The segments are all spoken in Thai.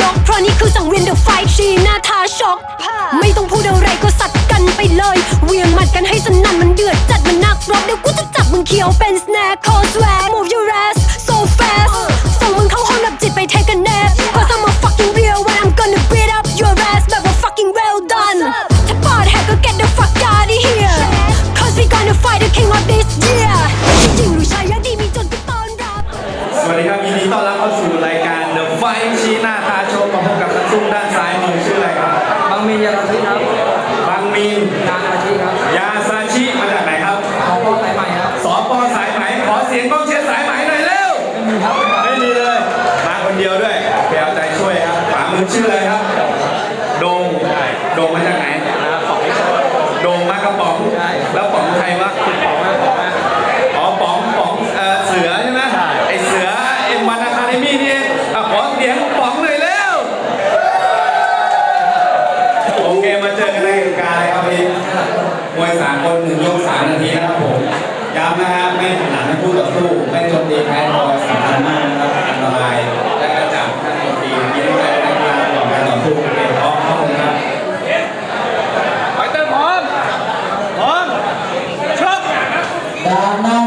ยก เพราะนี่คือสังเวียนเดอะไฟชีหน้าทาช็อก ไม่ต้องพูดอะไรก็สัดกันไปเลยเวียงหมัดกันให้สนั่นมันเดือดจัดมันนักรบเดี๋ยวกูจะจับมึงเคี้ยวเป็นสแน็ค call swag move your ass so fast ส่งมึงเข้าห้องดับจิตไป take a nap cause I'm a fucking real when I'm gonna beat up your ass แบบว่า fucking well done ถ้าปอดแหกก็ get the fuck out of here cause we gonna fight the king of this year จริงหรือชายยะดีมีจนกูต้อนรับ สวัสดีครับยินดีต้อนรับเข้าสู่รายการ The Fight ชี้หน้า ชื่ออะไรครับ โดงโดงมาจากไหนนะครับของโดงมากระป๋อง แล้วป๋องใครวะของมากของอ๋อป๋องป๋องเออเสือใช่ไหมไอเสือเอ็มวันอะคาเดมี่นี่เองอะขอเสียงป๋องหน่อยเร็วโอเคมาเจอกันในรายการเลยครับพี่มวยสากลหนึ่งยกสามนาทีนะครับผมย้ำนะฮะไม่ถนัดในคู่ต่อสู้ไม่โจมตีแพ้ทอยสำคัญมากนะครับอันตราย และกระจับท่านโจมตียินดีใจในการต่อการต่อสู้เกมพร้อมเข้าเลยครับ ไปเติมพร้อมพร้อมชก ด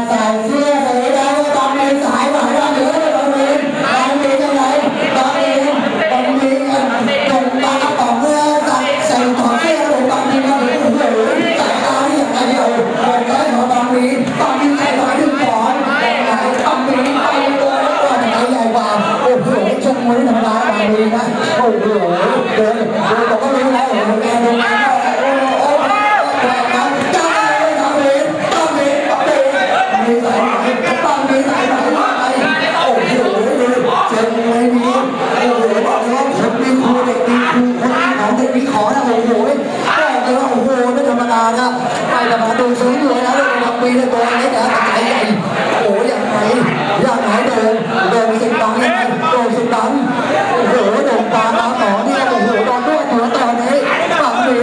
นะโอ้โหบอกเลยว่าโอ้โหไม่ธรรมดานะไม่ธรรมดาดูสูงอยู่นะเรื่องบางปีเลยตัวเล็กนะใจใหญ่โอ้โหอย่างไหนอย่างไหนเดินเดินสิบตังค์ยังไงโดนสิบตังค์โอ้โหโดนตาตาต่อเนี่ยโอ้โหโดนด้วยหัวตอนนี้บางปี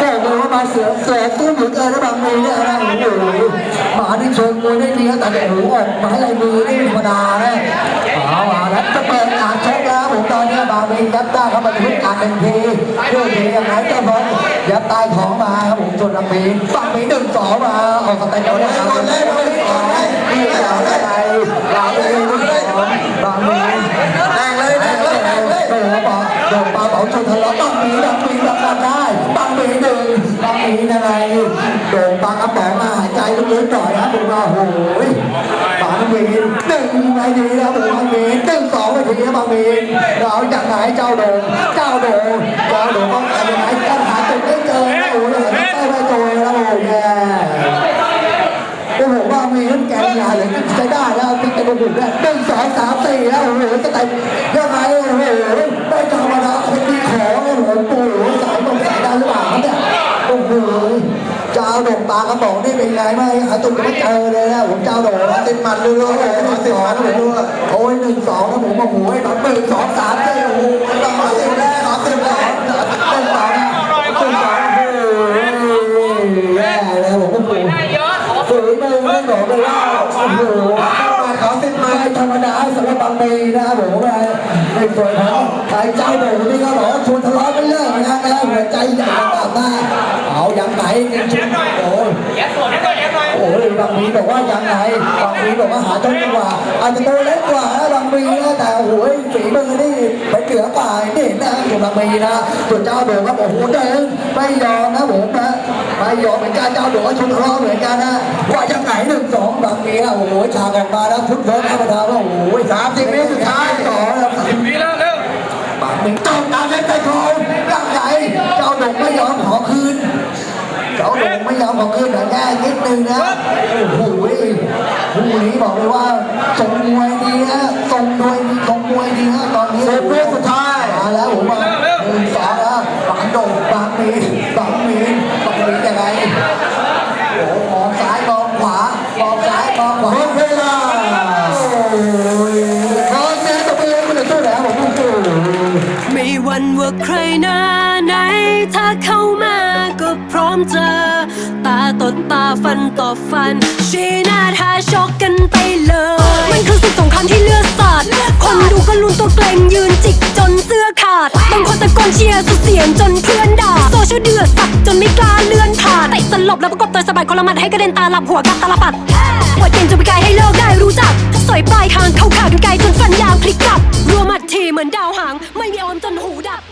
บอกเลยว่ามาเสือเสือตู้เหมือนเกินนะบางปีเนี่ยนะโอ้โหหมาที่ชิงมวยได้ดีแต่แต่หูออกไม้ลายมือนี่ธรรมดานะเอาล่ะแล้วจะเปิดการชกแล้วผมตอนนี้บาเมนยัดได้เข้ามาทุกการเป็นทีเรื่อ งทียังไงเจ้าบอลยัดใต้ท้องมาครับผมจนบาเมนบาเมนหนึ่งสองมาออกสเต็ปแล้วนะครับบาเมนหนึ่งสองนี่สาวได้ไงบาเมนหนึ่งสองบาเมนแรงเลยแรงเลยแรงเลยโอ้โหปาโดนปาเผาชนทะเลาะบางมีบางมีบางกันได้บางมีหนึ่งบางมีอะไรโดนปากระป๋องมาหายใจลึกๆหน่อยนะผมว่าโอ้โหบางมีหนึ่งนาทีนะผมบางมีห นึ่งสองนาทีนะบางมีเราจ จ้างปากระบอกนี่เป็นไงบ้างหาตุ่มไม่เจอเลยนะผมเจ้าโด่งนะติดมันดูด้วยหนึ่งสองผมดูโอ้ยหนึ่งสองนะผมมาหูให้แบบหนึ่งสองสามสี่โอ้โหต้องมาสิบแล้วขอสิบแล้วหนึ่งสองนะหนึ่งสองโอ้โหแย่เลยผมก็หมูฝืนมือไม่บอกเลยว่าโอ้โหขอสิบมาธรรมดาสำหรับบางปีนะผมว่าในส่วนของไอ้เจ้าโด่งนี่ก็บอกว่าชวนทะเลาะกันเลิกนะนะหัวใจใหญ่ขนาดนั้นเอาอ ย่างไหนกันชุดโอ้ยแย่สวนให้ก่อนแย่หน่อยโอ้ยบางทีบอกว่ายังไงบางทีบอกว่าหาต้นจังหวะอาจจะตัวเล็กกว่านะบางทีนะแต่โอ้ยฝีมือนี่ไปเหนือป่านี่นะส่วนบางทีนะส่วนเจ้าโด่งก็บอกโอ้โหเดินไม่ยอมนะผมนะไม่ยอมเหมือนกันเจ้าโด่งก็ชนทะเลาะเหมือนกันนะว่ายังไงหนึ่งสองบางทีนะโอ้โหฉากออกมาแล้วฟุตเวิร์กธรรมดาว่าโอ้ยสามสิบเมตรสุดท้ายต่อแล้วสิบวิแล้วเร็วบางทีจ้องตามเล่นไปทองยังไงเจ้าโด่งไม่ยอมขอคืน เขาลงไม่ยอมขอขึ้นแต่แง่นิดนึงนะโอ้โหคู่นี้บอกเลยว่า นว่าใครหน้าไหน ถ้าเข้ามาก็พร้อมเจอ ตาต่อตาฟันต่อฟัน ชี้หน้าท้าชกกันไปเลย มันคือสุดสงครามที่เลือดสาด คนดูก็ลุ้นตัวเกรงยืนจิกจนเสื้อขาด บางคนตะโกนเชียร์สุดเสียงจนเพื่อนด่า โซเชียลเดือดสักจนไม่กล้าเลื่อนผ่านแต่สลบแล้วประกบตัวสบายคนละมัดให้กระเด็นตาหลับหัวกับตาลปัดปวดเก่นจนไปไกลให้โลกได้รู้จัก สอยปลายทางเข้าขาดกันไกลจนฟันยาวพลิกกลับ วมัดทีเหมือนดาวหาง ไม่มีออมจนหูดับ